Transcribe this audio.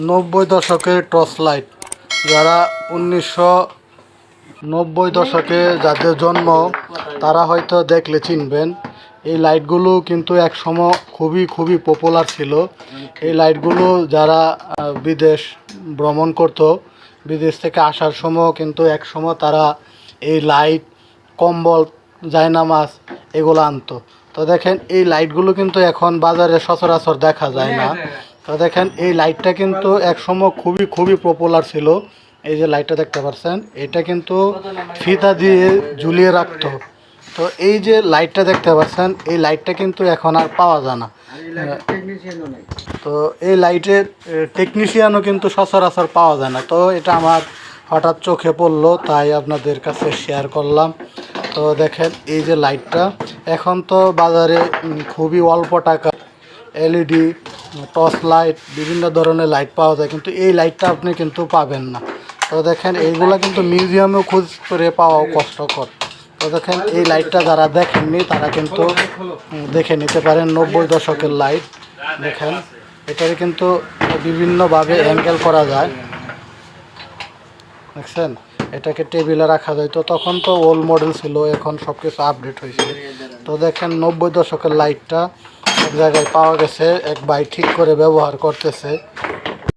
নব্বই দশকের torch light, যারা উনিশশো নব্বই দশকে যাদের জন্ম, তারা হয়তো দেখলে চিনবেন, এই লাইটগুলো কিন্তু এক সময় খুবই খুবই পপুলার ছিল। এই লাইটগুলো যারা বিদেশ ভ্রমণ করতো, বিদেশ থেকে আসার সময় কিন্তু এক সময় তারা এই লাইট, কম্বল, জায়নামাজ এগুলো আনতো। তো দেখেন, এই লাইটগুলো কিন্তু এখন বাজারে সচরাচর দেখা যায় না। তো দেখেন, এই লাইটটা কিন্তু এক সময় খুবই খুবই পপুলার ছিল। এই যে লাইটটা দেখতে পাচ্ছেন এটা কিন্তু ফিতা দিয়ে ঝুলিয়ে রাখতো। তো এই যে লাইটটা দেখতে পাচ্ছেন এই লাইটটা কিন্তু এখন আর পাওয়া যায় না। তো এই লাইটের টেকনিশিয়ানও কিন্তু সচরাচর পাওয়া যায় না। তো এটা আমার হঠাৎ চোখে পড়ল, তাই আপনাদের কাছে শেয়ার করলাম। তো দেখেন, এই যে লাইটটা এখন তো বাজারে খুবই অল্প টাকা এলইডি টর্চ লাইট, বিভিন্ন ধরনের লাইট পাওয়া যায়, কিন্তু এই লাইটটা আপনি কিন্তু পাবেন না। তো দেখেন, এইগুলা কিন্তু মিউজিয়ামেও খোঁজ করে পাওয়াও কষ্টকর। তো দেখেন, এই লাইটটা যারা দেখেননি, তারা কিন্তু দেখে নিতে পারেন নব্বই দশকের লাইট। দেখেন এটাকে কিন্তু বিভিন্নভাবে অ্যাঙ্গেল করা যায়। দেখছেন, এটাকে টেবিলে রাখা যায়। তো তখন তো ওল্ড মডেল ছিল, এখন সব কিছু আপডেট হয়েছে। তো দেখেন, নব্বই দশকের লাইটটা জায়গায় পাওয়া গেছে এক ভাই ঠিক করে ব্যবহার করতেছে।